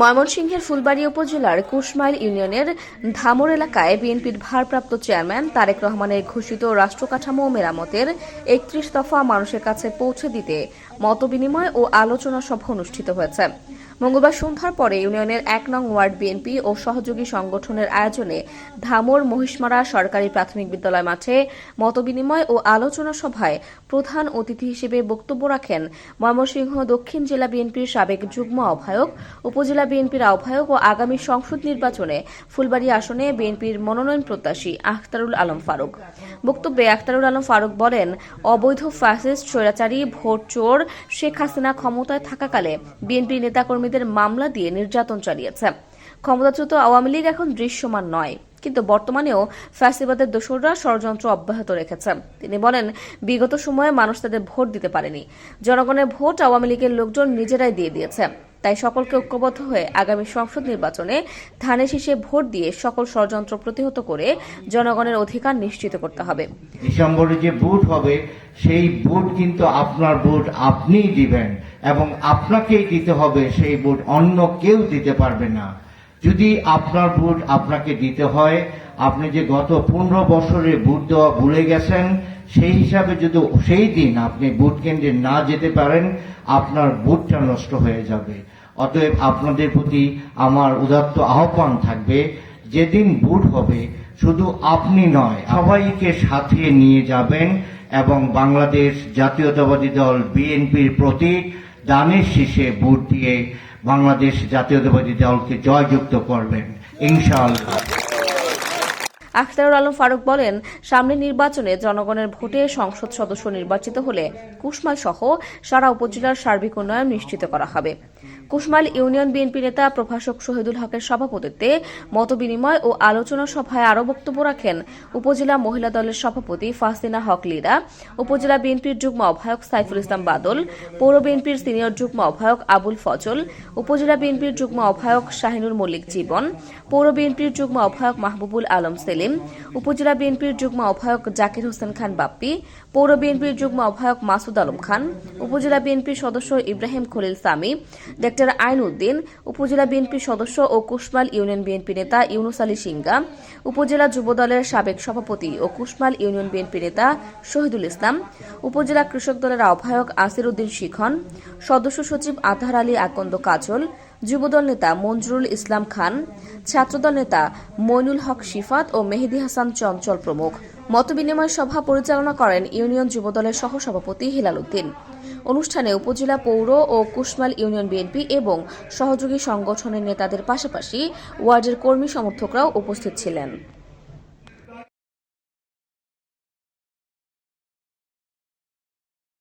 ময়মনসিংহের ফুলবাড়ি উপজেলার কুশমাইল ইউনিয়নের ধামর এলাকায় বিএনপির ভারপ্রাপ্ত চেয়ারম্যান তারেক রহমানের ঘোষিত রাষ্ট্রকাঠামো মেরামতের একত্রিশ দফা মানুষের কাছে পৌঁছে দিতে মতবিনিময় ও আলোচনা সভা অনুষ্ঠিত হয়েছে। মঙ্গলবার সন্ধ্যার পরে ইউনিয়নের এক নং ওয়ার্ড বিএনপি ও সহযোগী সংগঠনের আয়োজনে ধামর মহিষমারা সরকারি প্রাথমিক বিদ্যালয় মাঠে মতবিনিময় ও আলোচনা সভায় প্রধান অতিথি হিসেবে বক্তব্য রাখেন ময়মনসিংহ দক্ষিণ জেলা বিএনপির সাবেক যুগ্ম আহ্বায়ক, উপজেলা বিএনপির আহ্বায়ক ও আগামী সংসদ নির্বাচনে ফুলবাড়ী আসনে বিএনপির মনোনয়ন প্রত্যাশী আখতারুল আলম ফারুক। বক্তব্যে আখতারুল আলম ফারুক বলেন, অবৈধ ফ্যাসিস্ট, স্বৈরাচারী, ভোট চোর, শেখ হাসিনা ক্ষমতায় থাকাকালে বিএনপি নেতাকর্মীদের মামলা দিয়ে নির্যাতন চালিয়েছে। ক্ষমতাচ্যুত আওয়ামী লীগ এখন দৃশ্যমান নয়, কিন্তু বর্তমানেও ফ্যাসিবাদের দোসররা ষড়যন্ত্র অব্যাহত রেখেছে। তিনি বলেন, বিগত সময়ে মানুষ তাদের ভোট দিতে পারেনি। জনগণের ভোট আওয়ামী লীগের লোকজন নিজেরাই দিয়ে দিয়েছে। তাই সকলকে ঐক্যবদ্ধ হয়ে আগামী সংসদ নির্বাচনে ধানের শীষে ভোট দিয়ে সকল ষড়যন্ত্র প্রতিহত করে জনগণের অধিকার নিশ্চিত করতে হবে। ডিসেম্বরে যে ভোট হবে, সেই ভোট কিন্তু আপনার ভোট আপনিই দিবেন। এবং আপনাকেই দিতে হবে, সেই ভোট অন্য কেউ দিতে পারবে না। যদি আপনার ভোট আপনাকে দিতে হয়, আপনি যে গত পনেরো বছরে ভোট দেওয়া ভুলে গেছেন, সেই হিসাবে যদি সেই দিন আপনি ভোট কেন্দ্রে না যেতে পারেন, আপনার ভোটটা নষ্ট হয়ে যাবে। অতএব আপনাদের প্রতি আমার উদাত্ত আহ্বান থাকবে, যেদিন ভোট হবে, শুধু আপনি নয়, সবাইকে সাথে নিয়ে যাবেন এবং বাংলাদেশ জাতীয়তাবাদী দল, বিএনপির প্রতীক দানের শেষে ভোট দিয়ে বাংলাদেশ জাতীয়তাবাদী দলকে জয়যুক্ত করবেন। ইনশাআল্লাহ। আখতারুল আলম ফারুক বলেন, সামনে নির্বাচনে জনগণের ভোটে সংসদ সদস্য নির্বাচিত হলে কুশমাল সহ সারা উপজেলার সার্বিক উন্নয়ন নিশ্চিত করা হবে। কুশমাল ইউনিয়ন বিএনপি নেতা প্রভাষক শহীদুল হকের সভাপতিত্বে মতবিনিময় ও আলোচনা সভায় আরও বক্তব্য রাখেন উপজেলা মহিলা দলের সভাপতি ফাহসিনা হক লীরা, উপজেলা বিএনপির যুগ্ম আহ্বায়ক সাইফুল ইসলাম বাদল, পৌর বিএনপির সিনিয়র যুগ্ম আহ্বায়ক আবুল ফজল, উপজেলা বিএনপির যুগ্ম আহ্বায়ক শাহিনুর মল্লিক জীবন, পৌর বিএনপির যুগ্ম আহ্বায়ক মাহবুবুল আলম সেলিম। উপজেলা বিএনপির যুগ্ম আহ্বায়ক জাকির হোসেন খান বাপ্পি, পৌর বিএনপির যুগ্ম আহ্বায়ক মাসুদ আলম খান, উপজেলা বিএনপির সদস্য ইব্রাহিম খলিল সামি, ডাক্তার আইন উদ্দিন উপজেলা বিএনপির সদস্য ও কুশমাল ইউনিয়ন বিএনপি নেতা ইউনুস আলী সিংগা, উপজেলা যুবদলের সাবেক সভাপতি ও কুশমাল ইউনিয়ন বিএনপি নেতা শহীদুল ইসলাম, উপজেলা কৃষক দলের আহ্বায়ক আসির উদ্দিন শিখন, সদস্য সচিব আতহার আলী আকন্দ কাজল যুবদল নেতা মঞ্জুরুল ইসলাম খান, ছাত্রদল নেতা মইনুল হক শিফাত ও মেহেদি হাসান চঞ্চল প্রমুখ। মতবিনিময় সভা পরিচালনা করেন ইউনিয়ন যুবদলের সহসভাপতি হিলাল উদ্দিন। অনুষ্ঠানে উপজেলা পৌর ও কুশমাল ইউনিয়ন বিএনপি এবং সহযোগী সংগঠনের নেতাদের পাশাপাশি ওয়ার্ডের কর্মী সমর্থকরাও উপস্থিত ছিলেন।